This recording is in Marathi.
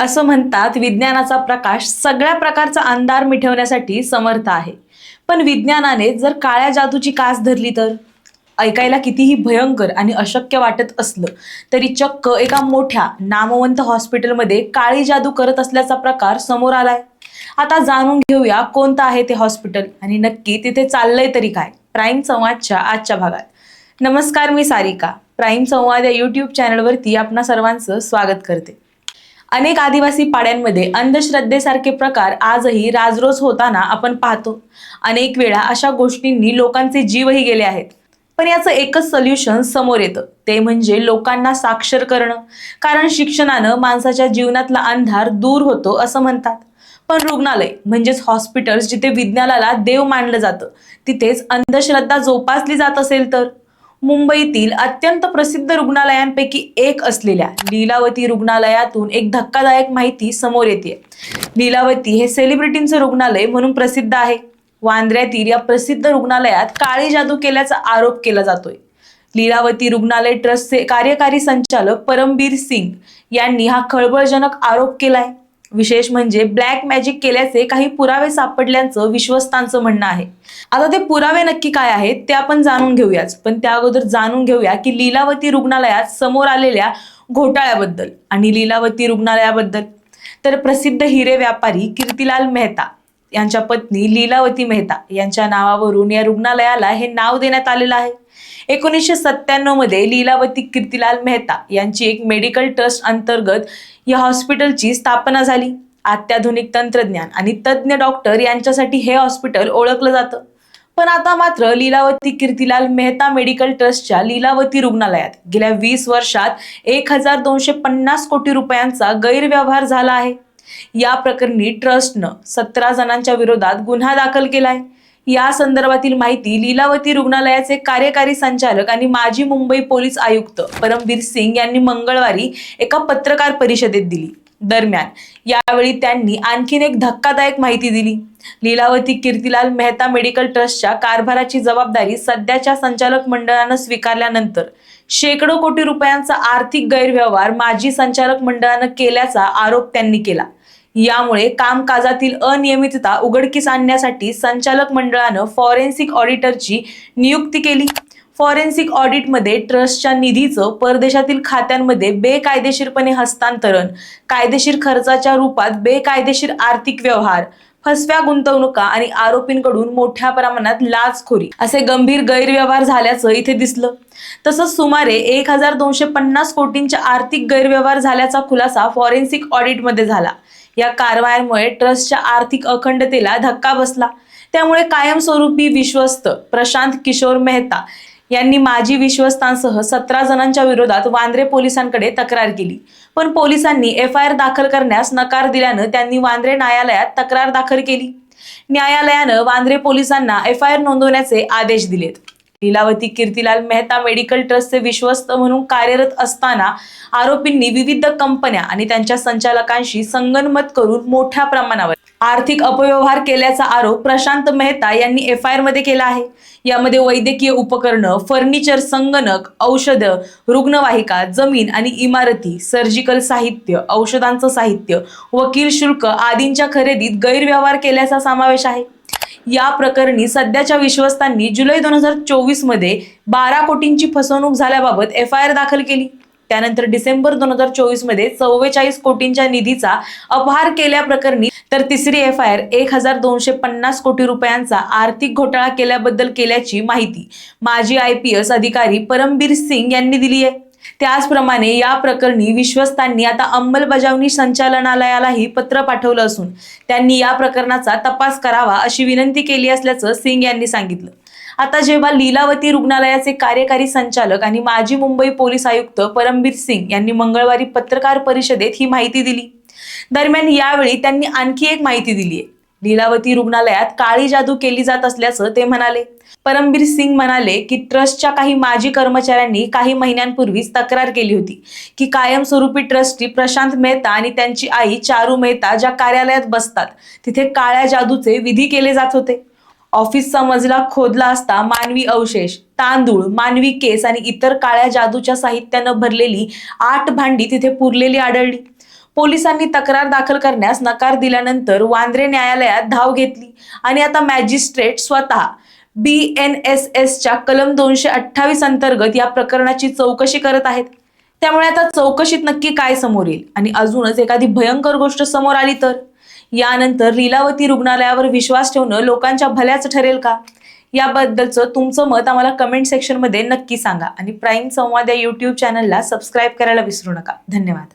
असं म्हणतात विज्ञानाचा प्रकाश सगळ्या प्रकारचा अंधार मिठवण्यासाठी समर्थ आहे. पण विज्ञानाने जर काळ्या जादूची कास धरली तर? ऐकायला कितीही भयंकर आणि अशक्य वाटत असलं तरी चक्क एका मोठ्या नामवंत हॉस्पिटलमध्ये काळी जादू करत असल्याचा प्रकार समोर आलाय. आता जाणून घेऊया कोणतं आहे ते हॉस्पिटल आणि नक्की तिथे चाललंय तरी काय? प्राईम संवादच्या आजच्या भागात. नमस्कार मी सारिका. प्राईम संवाद या यूट्यूब चॅनलवरती आपणा सर्वांचं स्वागत करते. अनेक आदिवासी पाड्यांमध्ये अंधश्रद्धेसारखे प्रकार आजही राजरोज होताना आपण पाहतो. अनेक वेळा अशा गोष्टींनी लोकांचे जीवही गेले आहेत. पण याचं एकच सोल्युशन समोर येतं. ते म्हणजे लोकांना साक्षर करणं. कारण शिक्षणानं माणसाच्या जीवनातला अंधार दूर होतो असं म्हणतात. पण रुग्णालय म्हणजेच हॉस्पिटल्स जिथे विज्ञानाला देव मानलं जातं तिथेच अंधश्रद्धा जोपासली जात असेल तर? मुंबईतील अत्यंत प्रसिद्ध रुग्णालयांपैकी एक असलेल्या लीलावती रुग्णालयातून एक धक्कादायक माहिती समोर येते लीलावती हे सेलिब्रिटींचं रुग्णालय म्हणून प्रसिद्ध आहे. वांद्र्यातील या प्रसिद्ध रुग्णालयात काळी जादू केल्याचा आरोप केला जातोय. लीलावती रुग्णालय ट्रस्टचे कार्यकारी संचालक परमबीर सिंग यांनी हा खळबळजनक आरोप केलाय. विशेष म्हणजे ब्लॅक मॅजिक केल्याचे काही पुरावे सापडल्याचं विश्वस्तांचं म्हणणं आहे. आता ते पुरावे नक्की काय आहेत ते आपण जाणून घेऊयाच. पण त्या अगोदर जाणून घेऊया की लीलावती रुग्णालयात समोर आलेल्या घोटाळ्याबद्दल. आणि लीलावती रुग्णालयाबद्दल. तर प्रसिद्ध हिरे व्यापारी कीर्तिलाल मेहता. यांच्या पत्नी लीलावती मेहता यांच्या नावावरून या रुग्णालयाला हे नाव देण्यात आलेलं आहे. एकोणीसशे सत्त्याण्णवमध्ये लीलावती कीर्तिलाल मेहता यांची एक मेडिकल ट्रस्ट अंतर्गत या हॉस्पिटलची स्थापना झाली. अत्याधुनिक तंत्रज्ञान आणि तज्ज्ञ डॉक्टर यांच्यासाठी हे हॉस्पिटल ओळखलं जातं. पण आता मात्र लीलावती कीर्तिलाल मेहता मेडिकल ट्रस्टच्या लीलावती रुग्णालयात गेल्या वीस वर्षात एक हजार दोनशे पन्नास कोटी रुपयांचा गैरव्यवहार झाला आहे. या प्रकरणी ट्रस्टनं सतरा जणांच्या विरोधात गुन्हा दाखल केलाय. या संदर्भातील माहिती लीलावती रुग्णालयाचे कार्यकारी संचालक आणि माजी मुंबई पोलीस आयुक्त परमवीर सिंग यांनी मंगळवारी एका पत्रकार परिषदेत दिली. दरम्यान यावेळी त्यांनी आणखीन एक धक्कादायक माहिती दिली. लीलावती कीर्तिलाल मेहता मेडिकल ट्रस्टच्या कारभाराची जबाबदारी सध्याच्या संचालक मंडळानं स्वीकारल्यानंतर शेकडो कोटी रुपयांचा आर्थिक गैरव्यवहार माजी संचालक मंडळानं केल्याचा आरोप त्यांनी केला. यामुळे कामकाजातील अनियमितता उघडकीस आणण्यासाठी संचालक मंडळानं फॉरेन्सिक ऑडिटरची नियुक्ती केली. फॉरेन्सिक ऑडिटमध्ये ट्रस्टच्या निधीचं परदेशातील खात्यांमध्ये बेकायदेशीरपणे हस्तांतरण कायदेशीर खर्चाच्या रूपात बेकायदेशीर आर्थिक व्यवहार फसव्या गुंतवणुका आणि आरोपींकडून मोठ्या प्रमाणात लाचखोरी असे गंभीर गैरव्यवहार झाल्याचं इथे दिसलं. तसंच सुमारे एक हजार दोनशे पन्नास कोटींच्या आर्थिक गैरव्यवहार झाल्याचा खुलासा फॉरेन्सिक ऑडिटमध्ये झाला. या कारवायांमुळे ट्रस्टच्या आर्थिक अखंडतेला धक्का बसला. त्यामुळे कायमस्वरूपी विश्वस्त प्रशांत किशोर मेहता यांनी माजी विश्वस्तांसह सतरा जणांच्या विरोधात वांद्रे पोलिसांकडे तक्रार केली. पण पोलिसांनी एफ आय आर दाखल करण्यास नकार दिल्यानं त्यांनी वांद्रे न्यायालयात तक्रार दाखल केली. न्यायालयानं वांद्रे पोलिसांना एफ आय आर नोंदवण्याचे आदेश दिलेत. लीलावती कीर्तिलाल मेहता मेडिकल ट्रस्टचे विश्वस्त म्हणून कार्यरत असताना आरोपींनी विविध कंपन्या आणि त्यांच्या संचालकांशी संगनमत करून मोठ्या प्रमाणावर आर्थिक अपव्यवहार केल्याचा आरोप प्रशांत मेहता यांनी एफ आयमध्ये केला आहे. यामध्ये वैद्यकीय उपकरणं फर्निचर संगणक औषधं रुग्णवाहिका जमीन आणि इमारती सर्जिकल साहित्य औषधांचं साहित्य वकील शुल्क आदींच्या खरेदीत गैरव्यवहार केल्याचा समावेश आहे. या प्रकरणी सध्याच्या विश्वस्तांनी जुलै दोन हजार चोवीसमध्ये बारा कोटींची फसवणूक झाल्याबाबत एफ आय आर दाखल केली. त्यानंतर डिसेंबर दोन हजार चोवीसमध्ये चव्वेचाळीस कोटींच्या निधीचा अपहार केल्याप्रकरणी तर तिसरी एफ आय आर एक हजार दोनशे पन्नास कोटी रुपयांचा आर्थिक घोटाळा केल्याबद्दल केल्याची माहिती माजी आय पी एस अधिकारी परमबीर सिंग यांनी दिली आहे. त्याचप्रमाणे या प्रकरणी विश्वस्तांनी आता अंमलबजावणी संचालनालयालाही पत्र पाठवलं असून त्यांनी या प्रकरणाचा तपास करावा अशी विनंती केली असल्याचं सिंग यांनी सांगितलं. आता जेव्हा लीलावती रुग्णालयाचे कार्यकारी संचालक आणि माजी मुंबई पोलीस आयुक्त परमबीर सिंग यांनी मंगळवारी पत्रकार परिषदेत ही माहिती दिली. दरम्यान यावेळी त्यांनी आणखी एक माहिती दिली आहे लीलावती रुग्णालयात काळी जादू केली जात असल्याचं ते म्हणाले. परमबीर सिंग म्हणाले की ट्रस्टच्या काही माजी कर्मचाऱ्यांनी काही महिन्यांपूर्वीच तक्रार केली होती की कायमस्वरूपी ट्रस्टी प्रशांत मेहता आणि त्यांची आई चारू मेहता ज्या कार्यालयात बसतात तिथे काळ्या जादूचे विधी केले जात होते. ऑफिसचा मजला खोदला असता मानवी अवशेष तांदूळ मानवी केस आणि इतर काळ्या जादूच्या साहित्यानं भरलेली आठ भांडी तिथे पुरलेली आढळली. पोलिसांनी तक्रार दाखल करण्यास नकार दिल्यानंतर वांद्रे न्यायालयात धाव घेतली आणि आता मॅजिस्ट्रेट स्वतः बी एन एस एसच्या कलम दोनशे अठ्ठावीस अंतर्गत या प्रकरणाची चौकशी करत आहेत. त्यामुळे आता चौकशीत नक्की काय समोर येईल? आणि अजूनच एखादी भयंकर गोष्ट समोर आली तर? यानंतर लीलावती रुग्णालयावर विश्वास ठेवणं लोकांच्या भल्याच ठरेल का? याबद्दलचं तुमचं मत आम्हाला कमेंट सेक्शनमध्ये नक्की सांगा. आणि प्राईम संवाद या यूट्यूब चॅनलला सबस्क्राईब करायला विसरू नका. धन्यवाद.